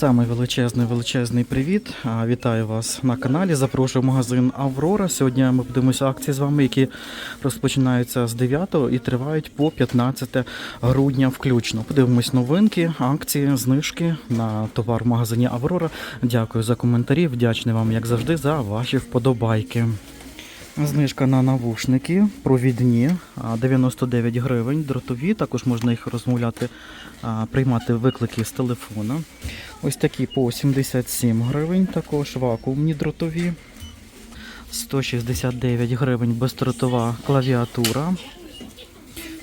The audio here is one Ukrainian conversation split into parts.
Самий величезний величезний привіт. Вітаю вас на каналі. Запрошую в магазин Аврора. Сьогодні ми подивимося акції з вами, які розпочинаються з 9 і тривають по 15 грудня включно. Подивимось новинки, акції, знижки на товар в магазині Аврора. Дякую за коментарі. Вдячний вам, як завжди, за ваші вподобайки. Знижка на навушники провідні 99 гривень, дротові. Також можна їх розмовляти, приймати виклики з телефона. Ось такі по 77 гривень, також вакуумні дротові. 169 гривень бездротова клавіатура.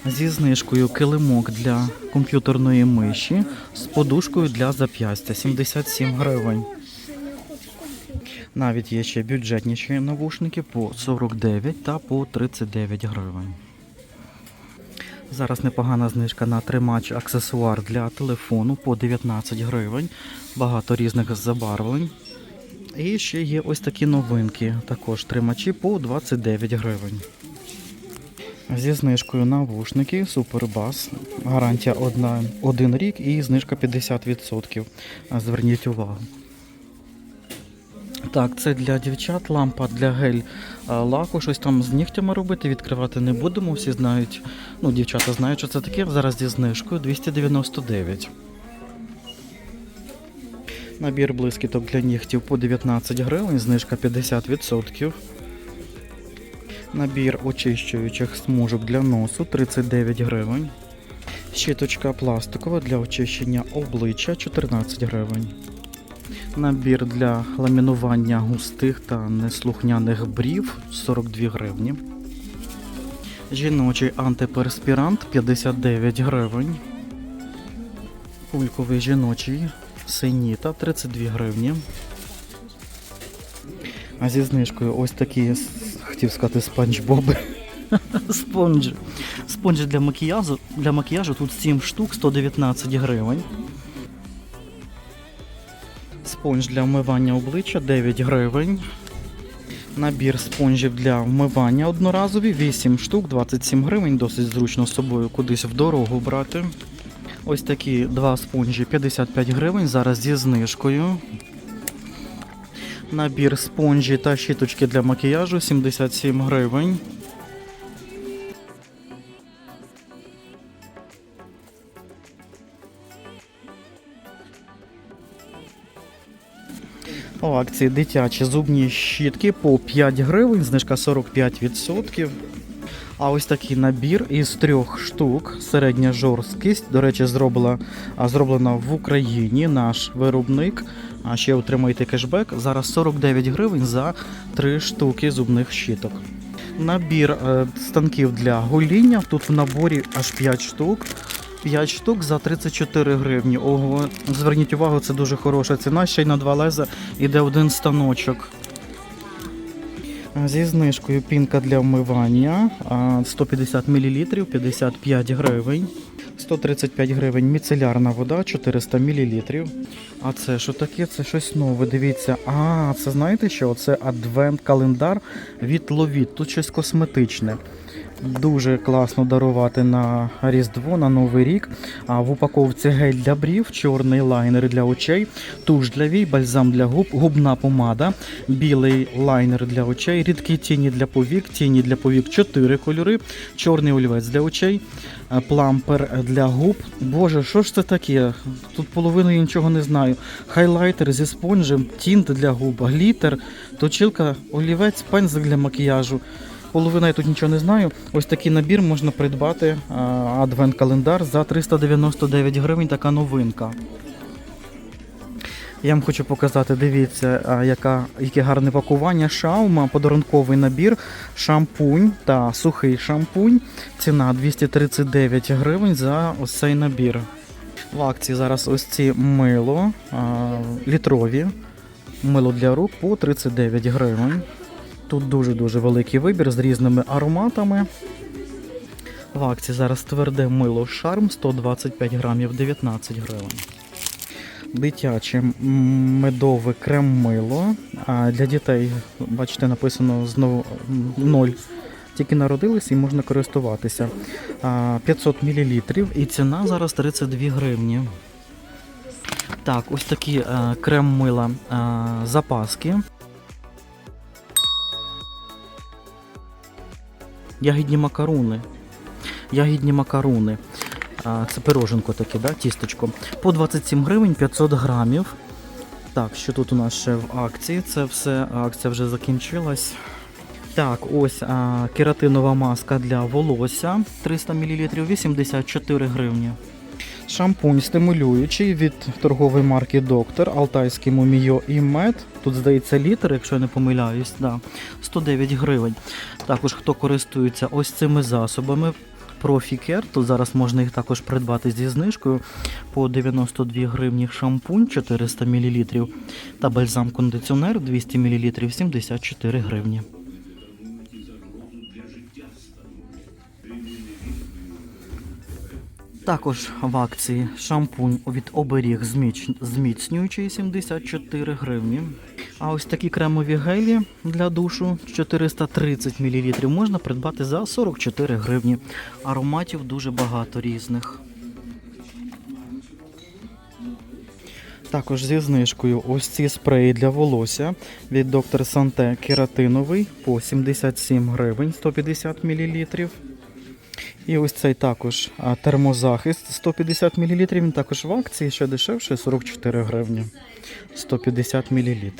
Зі знижкою килимок для комп'ютерної миші з подушкою для зап'ястя 77 гривень. Навіть є ще бюджетніші навушники по 49 та по 39 гривень. Зараз непогана знижка на тримач аксесуар для телефону по 19 гривень. Багато різних забарвлень. І ще є ось такі новинки. Також тримачі по 29 гривень. Зі знижкою навушники Супербас. Гарантія 1 рік і знижка 50%. Зверніть увагу. Так, це для дівчат лампа для гель лаку. Щось там з нігтями робити, відкривати не будемо. Всі знають, ну, дівчата знають, що це таке. Зараз зі знижкою 299. Набір блискіток для нігтів по 19 гривень, знижка 50%. Набір очищуючих смужок для носу 39 гривень. Щіточка пластикова для очищення обличчя 14 гривень. Набір для ламінування густих та неслухняних брів 42 гривні. Жіночий антиперспірант 59 гривень. Кульковий жіночий синіта 32 гривні. А зі знижкою ось такі, хотів сказати, спанчбоби. Спонжі. Спонжі для макіяжу. Для макіяжу тут 7 штук, 119 гривень. Спонж для вмивання обличчя 9 гривень. Набір спонжів для вмивання одноразові 8 штук, 27 гривень. Досить зручно з собою кудись в дорогу брати. Ось такі два спонжі 55 гривень. Зараз зі знижкою. Набір спонжі та щіточки для макіяжу 77 гривень. У акції дитячі зубні щітки по 5 гривень, знижка 45%. А ось такий набір із трьох штук. Середня жорсткість, до речі, зроблена, зроблена в Україні наш виробник. А ще отримаєте кешбек. Зараз 49 гривень за 3 штуки зубних щіток. Набір е, станків для гоління. Тут в наборі аж 5 штук. 5 штук за 34 гривні. Ого, зверніть увагу, це дуже хороша ціна. Ще й на два леза іде один станочок. Зі знижкою пінка для вмивання 150 мл 55 гривень. 135 гривень міцелярна вода 400 мл. А це що таке? Це щось нове. Дивіться. А, це знаєте що? Це адвент-календар від Ловіт. Тут щось косметичне. Дуже класно дарувати на Різдво, на Новий рік. А в упаковці гель для брів, чорний лайнер для очей, туш для вій, бальзам для губ, губна помада, білий лайнер для очей, рідкі тіні для повік, тіні для повік 4 кольори, чорний олівець для очей, е, плампер для губ. Боже, що ж це таке? Тут половину я нічого не знаю. Хайлайтер зі спонжем, тінт для губ, глітер, точилка, олівець, пензик для макіяжу. Половина я тут нічого не знаю. Ось такий набір можна придбати адвент-календар за 399 гривень. Така новинка. Я вам хочу показати, дивіться, яка, яке гарне пакування. Шаума, подарунковий набір, шампунь та сухий шампунь. Ціна 239 гривень за ось цей набір. В акції зараз ось ці мило а, літрові. Мило для рук по 39 гривень. Тут дуже-дуже великий вибір з різними ароматами. В акції зараз тверде мило Шарм 125 грамів 19 гривень. Дитяче медове крем-мило. А для дітей, бачите, написано знову 0. Тільки народились і можна користуватися. 500 мл і ціна зараз 32 гривні. Так, ось такі е, крем мила е, запаски. Ягідні макаруни. Ягідні макаруни. Це пироженко таке, да? тісточко. По 27 гривень 500 грамів. Так, що тут у нас ще в акції? Це все, акція вже закінчилась. Так, ось а, кератинова маска для волосся 300 мл 84 гривні. Шампунь стимулюючий від торгової марки Доктор, Алтайський Муміо і Мед. Тут здається літр, якщо я не помиляюсь, да, 109 гривень. Також хто користується ось цими засобами. Профікер, тут зараз можна їх також придбати зі знижкою по 92 гривні шампунь 400 мл та бальзам кондиціонер 200 мл 74 гривні. Також в акції шампунь від оберіг зміцнюючий 74 гривні. А ось такі кремові гелі для душу 430 мл можна придбати за 44 гривні. Ароматів дуже багато різних. Також зі знижкою ось ці спреї для волосся від доктор Санте кератиновий по 77 гривень 150 мл. І ось цей також термозахист 150 мл. Він також в акції ще дешевше 44 гривні 150 мл.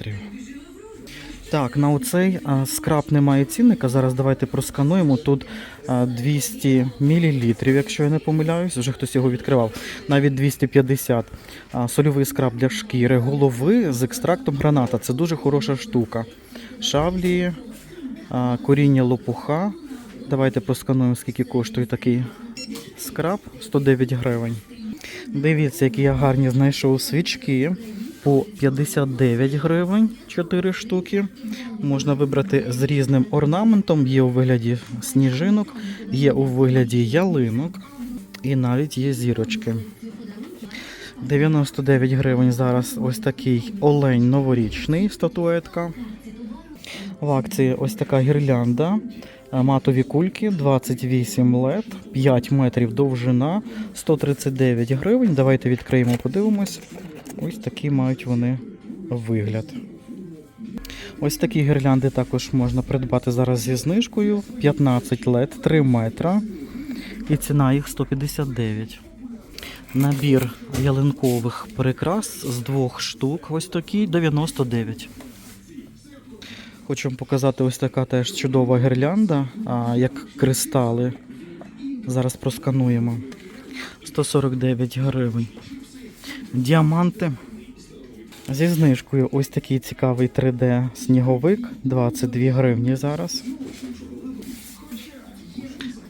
Так, на оцей скраб немає цінника. Зараз давайте проскануємо. Тут а, 200 мл, якщо я не помиляюсь, вже хтось його відкривав. Навіть 250. А, сольовий скраб для шкіри, голови з екстрактом граната. Це дуже хороша штука. Шавлі, а, коріння лопуха. Давайте проскануємо, скільки коштує такий скраб. 109 гривень. Дивіться, які я гарні знайшов свічки по 59 гривень 4 штуки. Можна вибрати з різним орнаментом. Є у вигляді сніжинок, є у вигляді ялинок і навіть є зірочки. 99 гривень зараз ось такий олень новорічний статуетка. В акції ось така гірлянда. Матові кульки 28 лет, 5 метрів довжина, 139 гривень. Давайте відкриємо, подивимось. Ось такі мають вони вигляд. Ось такі гірлянди також можна придбати зараз зі знижкою. 15 лет, 3 метра. І ціна їх 159. Набір ялинкових прикрас з двох штук. Ось такий 99. Хочу вам показати ось така теж чудова гірлянда, як кристали. Зараз проскануємо. 149 гривень. Діаманти. Зі знижкою ось такий цікавий 3D сніговик. 22 гривні зараз.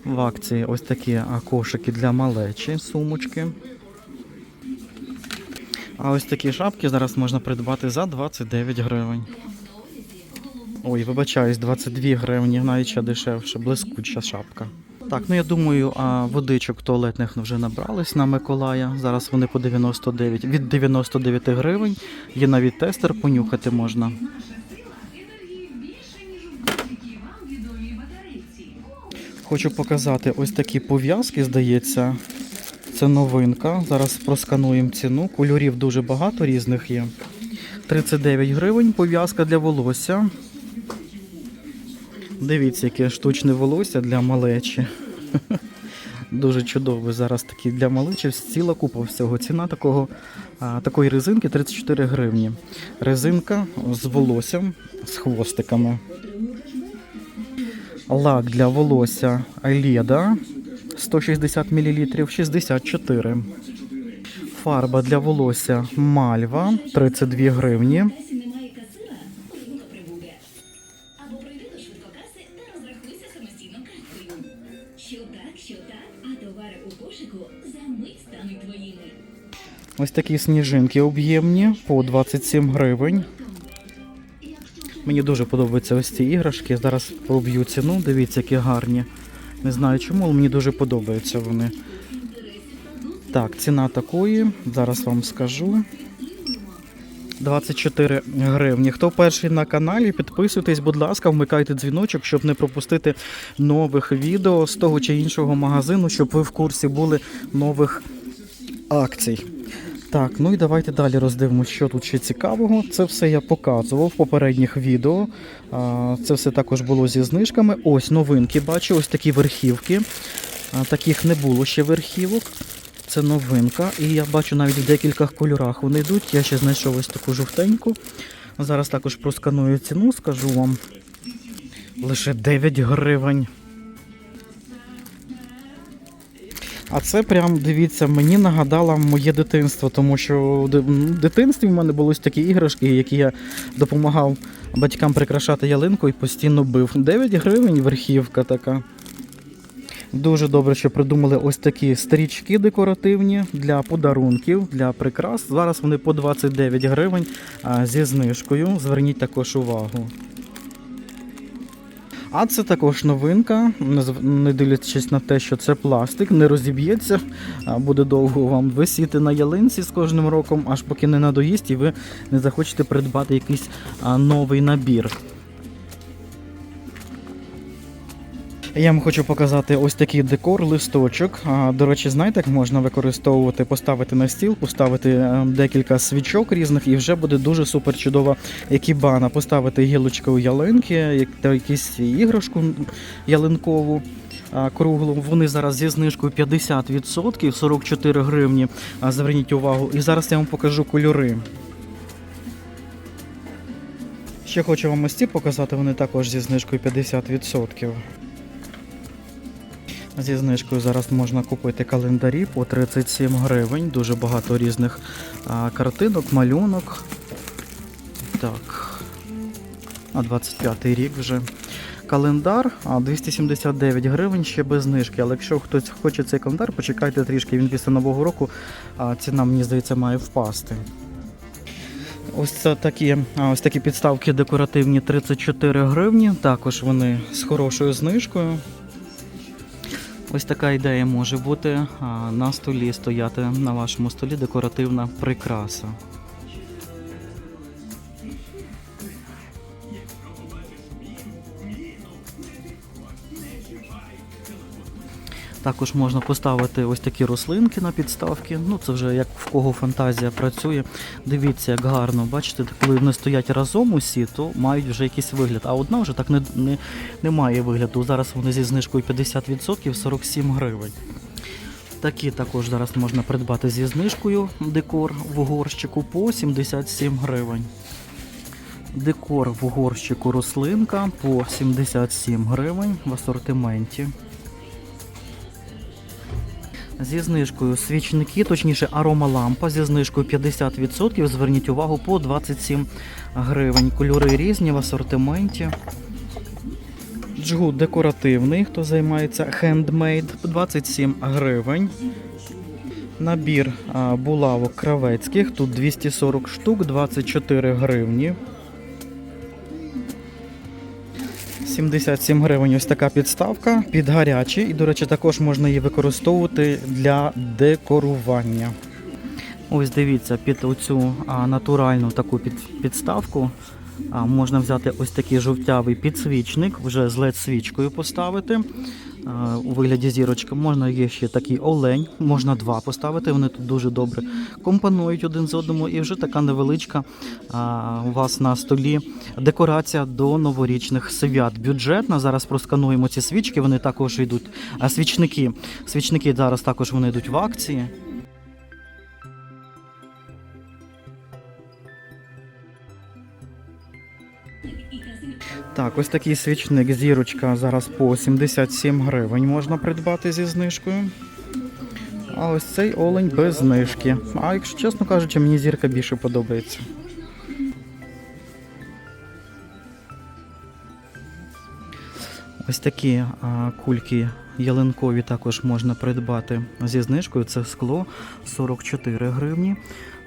В акції ось такі кошики для малечі, сумочки. А ось такі шапки зараз можна придбати за 29 гривень. Ой, вибачаюсь, 22 гривні, навіть ще дешевше, блискуча шапка. Так, ну я думаю, а водичок туалетних вже набрались на Миколая. Зараз вони по 99, від 99 гривень. Є навіть тестер, понюхати можна. Хочу показати ось такі пов'язки, здається. Це новинка. Зараз проскануємо ціну. Кольорів дуже багато різних є. 39 гривень пов'язка для волосся. Дивіться, яке штучне волосся для малечі. Дуже чудове зараз такі для малечі. Ціла купа всього. Ціна такого, а, такої резинки 34 гривні. Резинка з волоссям, з хвостиками. Лак для волосся Айледа 160 мл 64. Фарба для волосся Мальва 32 гривні. Ось такі сніжинки об'ємні по 27 гривень. Мені дуже подобаються ось ці іграшки. Зараз проб'ю ціну. Дивіться, які гарні. Не знаю чому, але мені дуже подобаються вони. Так, ціна такої. Зараз вам скажу. 24 гривні. Хто перший на каналі, підписуйтесь, будь ласка, вмикайте дзвіночок, щоб не пропустити нових відео з того чи іншого магазину, щоб ви в курсі були нових акцій. Так, ну і давайте далі роздивимося, що тут ще цікавого. Це все я показував в попередніх відео. Це все також було зі знижками. Ось новинки бачу, ось такі верхівки. Таких не було ще верхівок. Це новинка. І я бачу навіть в декількох кольорах вони йдуть. Я ще знайшов ось таку жовтеньку. Зараз також просканую ціну, скажу вам. Лише 9 гривень. А це прям дивіться, мені нагадало моє дитинство, тому що в дитинстві в мене були такі іграшки, які я допомагав батькам прикрашати ялинку і постійно бив. 9 гривень верхівка така. Дуже добре, що придумали ось такі стрічки декоративні для подарунків, для прикрас. Зараз вони по 29 гривень зі знижкою. Зверніть також увагу. А це також новинка, не дивлячись на те, що це пластик, не розіб'ється, буде довго вам висіти на ялинці з кожним роком, аж поки не надоїсть і ви не захочете придбати якийсь новий набір. Я вам хочу показати ось такий декор, листочок. До речі, знаєте, як можна використовувати, поставити на стіл, поставити е, декілька свічок різних, і вже буде дуже супер чудова екібана. Поставити гілочку ялинки, як- та якусь іграшку ялинкову. Круглу, вони зараз зі знижкою 50%, 44 гривні. Зверніть увагу. І зараз я вам покажу кольори. Ще хочу вам ось ці показати, вони також зі знижкою 50%. Зі знижкою зараз можна купити календарі по 37 гривень. Дуже багато різних картинок, малюнок. Так. А 25-й рік вже. Календар 279 гривень ще без знижки. Але якщо хтось хоче цей календар, почекайте трішки. Він після нового року ціна, мені здається, має впасти. Ось такі, ось такі підставки декоративні 34 гривні. Також вони з хорошою знижкою. Ось така ідея може бути на столі стояти на вашому столі декоративна прикраса. Також можна поставити ось такі рослинки на підставки. Ну це вже як в кого фантазія працює. Дивіться, як гарно. Бачите, коли вони стоять разом усі, то мають вже якийсь вигляд. А одна вже так не, не, не має вигляду. Зараз вони зі знижкою 50% 47 гривень. Такі також зараз можна придбати зі знижкою декор в горщику по 77 гривень. Декор в горщику рослинка по 77 гривень в асортименті. Зі знижкою свічники, точніше аромалампа зі знижкою 50%. Зверніть увагу по 27 гривень. Кольори різні в асортименті. Джгут декоративний, хто займається хендмейд, 27 гривень. Набір булавок кравецьких, тут 240 штук, 24 гривні. 77 гривень ось така підставка під гарячі. І, до речі, також можна її використовувати для декорування. Ось дивіться, під оцю натуральну таку під, підставку а, можна взяти ось такий жовтявий підсвічник, вже з LED-свічкою поставити. а, У вигляді зірочки можна є ще такий олень, можна два поставити. Вони тут дуже добре компонують один з одному, і вже така невеличка а, у вас на столі декорація до новорічних свят. Бюджетна. Зараз проскануємо ці свічки. Вони також йдуть. А свічники. Свічники зараз також вони йдуть в акції. Так, ось такий свічник зірочка зараз по 77 гривень можна придбати зі знижкою. А ось цей олень без знижки. А якщо чесно кажучи, мені зірка більше подобається. Ось такі а, кульки ялинкові також можна придбати зі знижкою. Це скло 44 гривні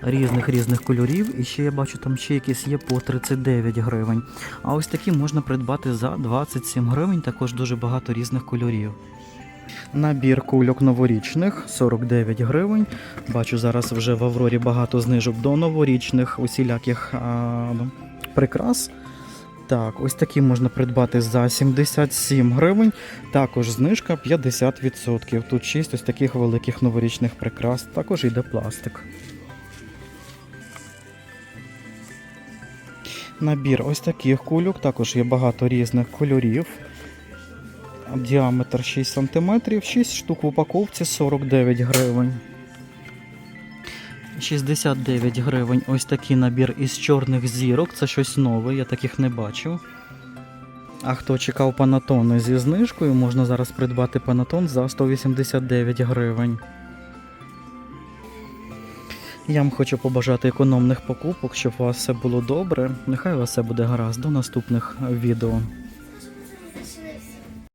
різних різних кольорів. І ще я бачу, там ще якісь є по 39 гривень. А ось такі можна придбати за 27 гривень. Також дуже багато різних кольорів. Набір кульок новорічних 49 гривень. Бачу, зараз вже в Аврорі багато знижок до новорічних усіляких а, прикрас. Так, ось такі можна придбати за 77 гривень. Також знижка 50%. Тут 6 ось таких великих новорічних прикрас, також йде пластик. Набір ось таких кульок, також є багато різних кольорів. Діаметр 6 см, 6 штук в упаковці 49 гривень. 69 гривень. Ось такий набір із чорних зірок. Це щось нове, я таких не бачив. А хто чекав панатони зі знижкою, можна зараз придбати панатон за 189 гривень. Я вам хочу побажати економних покупок, щоб у вас все було добре. Нехай у вас все буде гаразд. До наступних відео.